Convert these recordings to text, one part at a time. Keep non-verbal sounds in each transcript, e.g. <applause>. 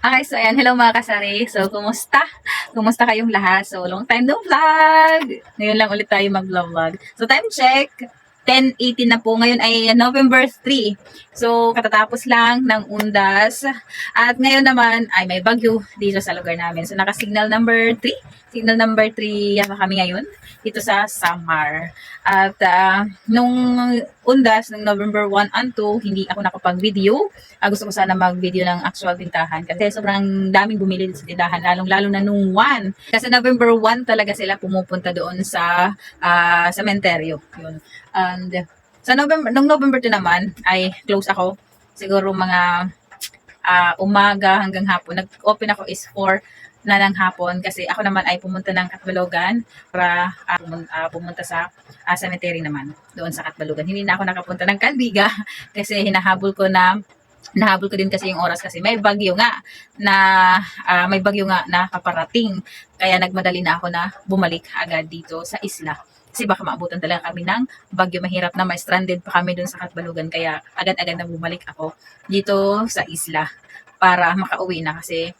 Okay, so ayan, hello mga kasari. So, kumusta? Kumusta kayong lahat? So, long time no vlog! Ngayon lang ulit tayo mag-vlog. So, time check. 10.18 na po. Ngayon ay November 3. So, katatapos lang ng undas. At ngayon naman ay may bagyo dito sa lugar namin. So, naka-signal number 3. Signal number 3 yata kami ngayon dito sa Samar. At ah, nung undas, ng November 1 and 2, hindi ako nakapag-video. Ah, gusto ko sana mag-video ng actual tindahan kasi sobrang daming bumili sa tindahan, lalong-lalo na nung 1. Kasi November 1 talaga sila pumupunta doon sa ah, cementerio. Yun. And sa November, nung November 2 naman, ay close ako. Siguro mga ah, umaga hanggang hapon. Nag-open ako is 4 na ng hapon kasi ako naman ay pumunta ng Katbalogan para ah, pumun- ah, pumunta sa ah, cemetery naman doon sa Katbalogan. Hindi na ako nakapunta ng Kalbiga <laughs> kasi hinahabol ko na nahabol ko din kasi yung oras kasi may bagyo nga na ah, may bagyo nga na kaparating kaya nagmadali na ako na bumalik agad dito sa isla. Kasi baka maabutan talaga kami ng bagyo. Mahirap na may stranded pa kami doon sa Katbalogan. Kaya agad-agad na bumalik ako dito sa isla para makauwi na kasi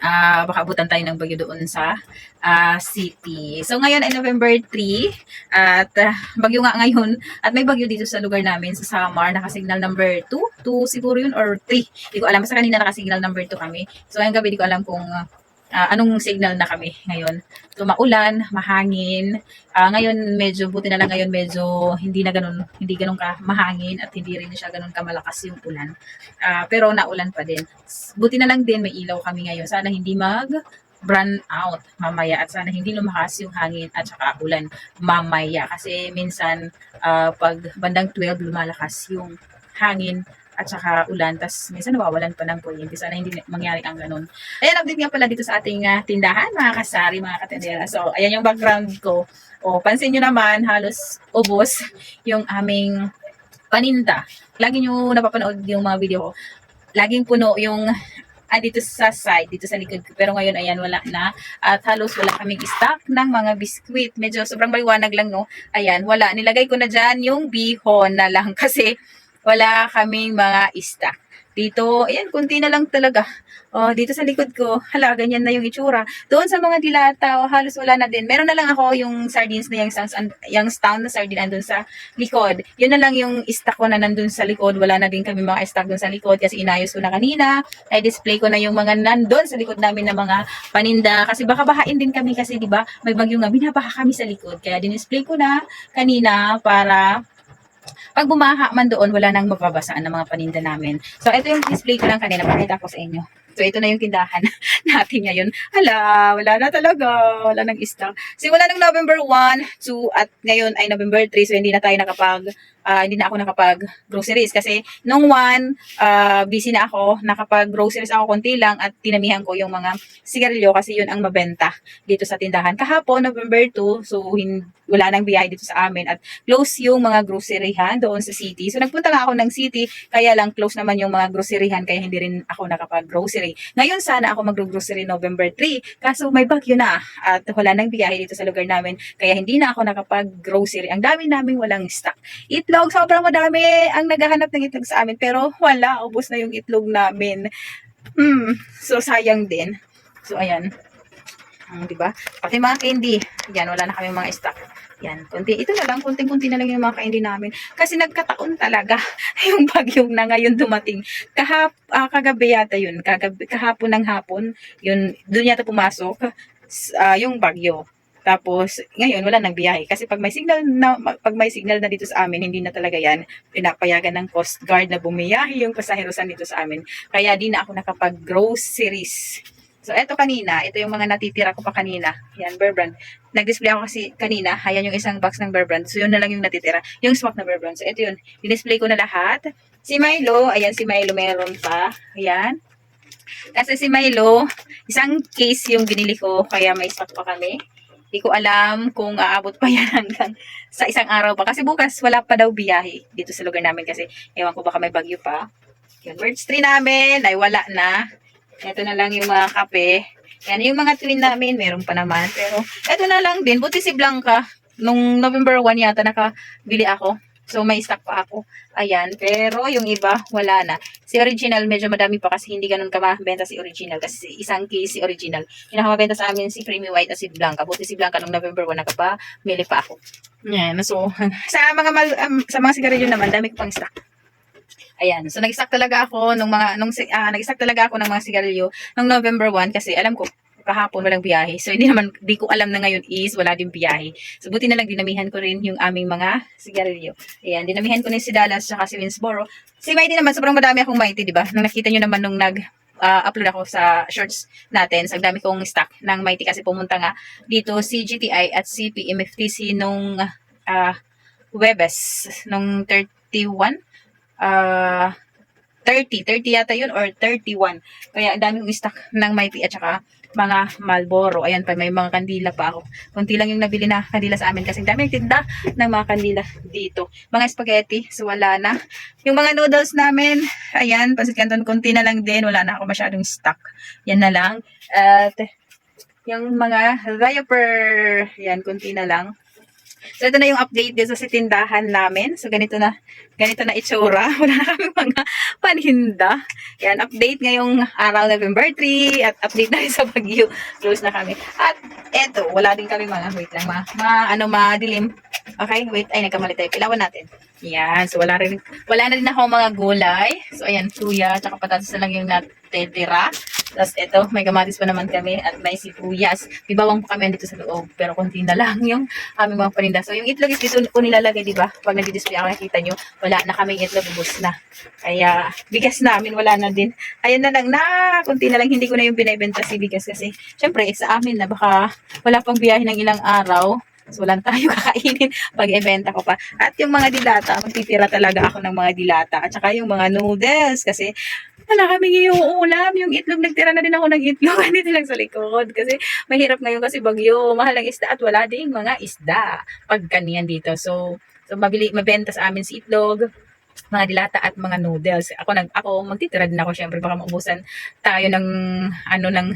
ah baka abutan tayo ng bagyo doon sa ah, city. So ngayon ay November 3 at ah, bagyo nga ngayon at may bagyo dito sa lugar namin sa Samar nakasignal number 2, 2 siguro yun or 3. Hindi ko alam basta kanina nakasignal number 2 kami. So ngayong gabi di ko alam kung ah, anong signal na kami ngayon. So maulan, mahangin. Ah, ngayon medyo buti na lang ngayon medyo hindi na ganun hindi ganun ka mahangin at hindi rin siya ganun kamalakas yung ulan. Ah, pero naulan pa din. Buti na lang din may ilaw kami ngayon. Sana hindi mag burn out mamaya at sana hindi lumakas yung hangin at saka ulan mamaya kasi minsan ah, pag bandang 12 lumalakas yung hangin at saka ulan tas minsan nawawalan pa ng kuryente sana hindi mangyari ang ganun ayan update nga pala dito sa ating ah, tindahan mga kasari mga katendera so ayan yung background ko o pansin nyo naman halos ubos yung aming paninda lagi nyo napapanood yung mga video ko laging puno yung ah, dito sa side, dito sa likod ko. Pero ngayon, ayan, wala na. At halos wala kaming stock ng mga biskwit. Medyo sobrang baliwanag lang, no? Ayan, wala. Nilagay ko na dyan yung bihon na lang <laughs> kasi wala kaming mga stock. Dito, ayan, kunti na lang talaga. Oh, dito sa likod ko, hala, ganyan na yung itsura. Doon sa mga dilata, oh, halos wala na din. Meron na lang ako yung sardines na yung, yung stout na sardine andun sa likod. Yun na lang yung stock ko na nandun sa likod. Wala na din kami mga stock dun sa likod kasi inayos ko na kanina. Ay display ko na yung mga nandun sa likod namin na mga paninda. Kasi baka bahain din kami kasi, di ba, may bagyo nga, binabaha kami sa likod. Kaya dinisplay ko na kanina para pag bumaha man doon, wala nang mababasaan ng mga paninda namin. So, ito yung display ko lang kanina. Pakita ko sa inyo. So, ito na yung tindahan <laughs> natin ngayon. Hala, wala na talaga. Wala nang stock. Simula ng November 1, 2, at ngayon ay November 3. So, hindi na tayo nakapag, ah, hindi na ako nakapag groceries. Kasi, nung 1, ah, busy na ako. Nakapag groceries ako konti lang at tinamihan ko yung mga sigarilyo kasi yun ang mabenta dito sa tindahan. Kahapon, November 2, so hin- wala nang biyahe dito sa amin at close yung mga groceryhan doon sa city. So nagpunta nga ako ng city, kaya lang close naman yung mga groceryhan kaya hindi rin ako nakapag-grocery. Ngayon sana ako mag-grocery November 3, kaso may bagyo na at wala nang biyahe dito sa lugar namin, kaya hindi na ako nakapag-grocery. Ang dami naming walang stock. Itlog, sobrang madami ang naghahanap ng itlog sa amin, pero wala, ubos na yung itlog namin. Hmm, so sayang din. So ayan. Hmm, di ba? Pati mga candy. Yan, wala na kami mga stock. Yan, kunti. Ito na lang, kunting-kunti na lang yung mga candy namin. Kasi nagkataon talaga <laughs> yung bagyong na ngayon dumating. Kahap, ah, kagabi yata yun. Kagabi, kahapon ng hapon. Yun, doon yata pumasok ah, yung bagyo. Tapos, ngayon, wala nang biyahe. Kasi pag may signal na, pag may signal na dito sa amin, hindi na talaga yan pinapayagan ng Coast Guard na bumiyahe yung pasaherosan dito sa amin. Kaya di na ako nakapag-groceries. So, eto kanina, ito yung mga natitira ko pa kanina. Yan, Bear Brand. Nag-display ako kasi kanina, ayan yung isang box ng Bear Brand. So, yun na lang yung natitira. Yung smoke na Bear Brand. So, ito yun. Dinisplay ko na lahat. Si Milo, ayan si Milo meron pa. Ayan. Kasi si Milo, isang case yung binili ko, kaya may stock pa kami. Hindi ko alam kung aabot pa <laughs> yan hanggang sa isang araw pa. Kasi bukas, wala pa daw biyahe dito sa lugar namin kasi ewan ko baka may bagyo pa. Yung birds tree namin ay wala na. Ito na lang yung mga kape. Yan, yung mga twin namin, meron pa naman. Pero, ito na lang din. Buti si Blanca, nung November 1 yata nakabili ako. So, may stock pa ako. Ayan. Pero, yung iba, wala na. Si original, medyo madami pa kasi hindi ganun kamabenta si original. Kasi isang case si original. Pinakamabenta sa amin si Creamy White at si Blanca. Buti si Blanca nung November 1 nakapamili pa ako. Ayan. So, <laughs> sa mga mal, um, sa mga sigarilyo naman, dami ko pang stock. Ayan. So, nag-stock talaga ako nung mga, nung, ah, nag-stock talaga ako ng mga sigarilyo nung November 1 kasi alam ko, kahapon walang biyahe. So, hindi naman, di ko alam na ngayon is wala din biyahe. So, buti na lang dinamihan ko rin yung aming mga sigarilyo. Ayan, dinamihan ko rin si Dallas at si Winsboro. Si Mighty naman, sobrang madami akong Mighty, di ba? Nung nakita nyo naman nung nag, ah, upload ako sa shorts natin. So, dami kong stock ng Mighty kasi pumunta nga dito si GTI at si PMFTC nung ah, Webes, nung 31. Ah, 30. 30 yata yun or 31. Kaya ang dami stock ng Mighty at saka mga Malboro. Ayan pa, may mga kandila pa ako. Kunti lang yung nabili na kandila sa amin kasi dami nagtinda ng mga kandila dito. Mga spaghetti, so wala na. Yung mga noodles namin, ayan, pansit canton, kunti na lang din. Wala na ako masyadong stock. Yan na lang. At yung mga diaper, yan, kunti na lang. So, ito na yung update dito sa tindahan namin. So, ganito na, ganito na itsura. <laughs> Wala na kami mga paninda. Yan, update ngayong araw, November 3, at update na sa Baguio. Close na kami. At, eto, wala din kami mga, wait lang, ma, ma ano, madilim. Okay, wait, ay, nagkamali tayo. Pilawan natin. Yan, so wala rin, wala na rin ako mga gulay. So, ayan, suya, tsaka patatas na lang yung natitira. Tapos, eto, may kamatis pa naman kami at may sibuyas. May bawang pa kami dito sa loob, pero konti na lang yung aming mga paninda. So, yung itlog is dito ko nilalagay, di ba? Pag nag-display ako, nakita nyo, wala na kaming itlog, ubos na. Kaya, bigas namin, wala na din. Ayan na lang na, konti na lang, hindi ko na yung binibenta si bigas kasi, syempre, sa amin na baka wala pang biyahe ng ilang araw. So, wala tayo <laughs> kakainin pag ibenta ko pa. At yung mga dilata, magtitira talaga ako ng mga dilata. At saka yung mga noodles. Kasi, wala kami yung ulam. Yung itlog, nagtira na din ako ng itlog. <laughs> Hindi lang sa likod. Kasi, mahirap ngayon kasi bagyo. Mahal ang isda at wala ding mga isda. Pag kaniyan dito. So, so mabili, mabenta sa amin si itlog mga dilata at mga noodles. Ako nag ako magtitira din ako syempre baka maubusan tayo ng ano ng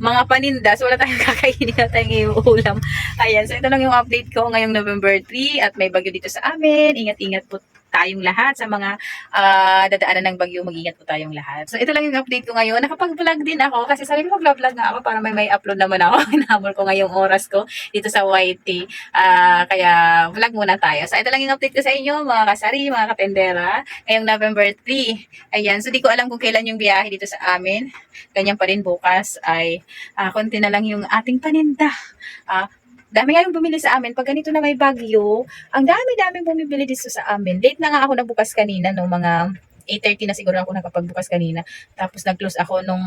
mga paninda. So wala tayong <laughs> kakainin na tayong iuulam. Ayan, so ito lang yung update ko ngayong November 3 at may bagyo dito sa amin. Ingat-ingat po tayong lahat sa mga ah, dadaanan ng bagyo, mag-ingat po tayong lahat. So ito lang yung update ko ngayon. Nakapag-vlog din ako kasi sabi ko mag-vlog nga ako para may may upload naman ako. <laughs> Hinabol ko ngayong oras ko dito sa YT. Ah, kaya vlog muna tayo. So ito lang yung update ko sa inyo mga kasari, mga katendera. Ngayong November 3. Ayan, so di ko alam kung kailan yung biyahe dito sa amin. Ganyan pa rin bukas ay ah, konti na lang yung ating paninda. Ah, dami nga yung bumili sa amin. Pag ganito na may bagyo, ang dami-daming bumibili dito sa amin. Late na nga ako nagbukas kanina nung mga 8.30 na siguro ako nakapagbukas kanina. Tapos nag-close ako nung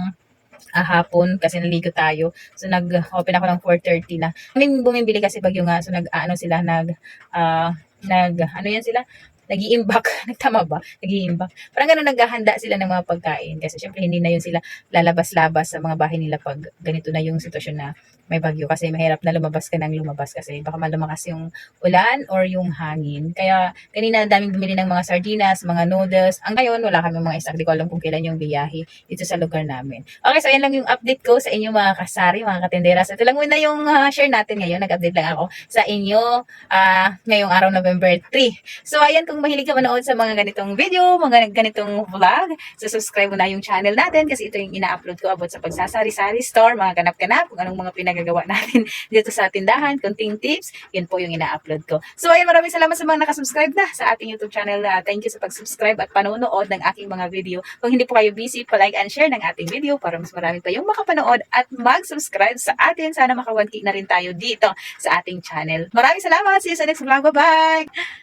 ah, hapon kasi naligo tayo. So nag-open ako ng 4.30 na. Kaming bumibili kasi bagyo nga. So nag-ano sila, nag, ah, nag, ano yan sila? Nag-iimbak. <laughs> Nagtama ba? Nag-iimbak. Parang ganun naghahanda sila ng mga pagkain. Kasi syempre hindi na yun sila lalabas-labas sa mga bahay nila pag ganito na yung sitwasyon na may bagyo. Kasi mahirap na lumabas ka ng lumabas kasi baka malumakas yung ulan or yung hangin. Kaya kanina daming bumili ng mga sardinas, mga noodles. Ang ngayon wala kami mga stock. Di ko alam kung kailan yung biyahe dito sa lugar namin. Okay, so yan lang yung update ko sa inyo mga kasari, mga katenderas. Ito lang muna yung ah, share natin ngayon. Nag-update lang ako sa inyo ah, ngayong araw November 3. So ayan, kung mahilig ka manood sa mga ganitong video, mga ganitong vlog, so subscribe mo na yung channel natin kasi ito yung ina-upload ko about sa pagsasari-sari store, mga ganap-ganap, kung anong mga pinagagawa <laughs> natin dito sa tindahan, kunting tips, yun po yung ina-upload ko. So ayan, maraming salamat sa mga nakasubscribe na sa ating YouTube channel. na thank you sa pag-subscribe at panonood ng aking mga video. Kung hindi po kayo busy, pa-like and share ng ating video para mas marami pa yung makapanood at mag-subscribe sa atin. Sana maka 1K na rin tayo dito sa ating channel. Maraming salamat. See you sa next vlog. Bye-bye!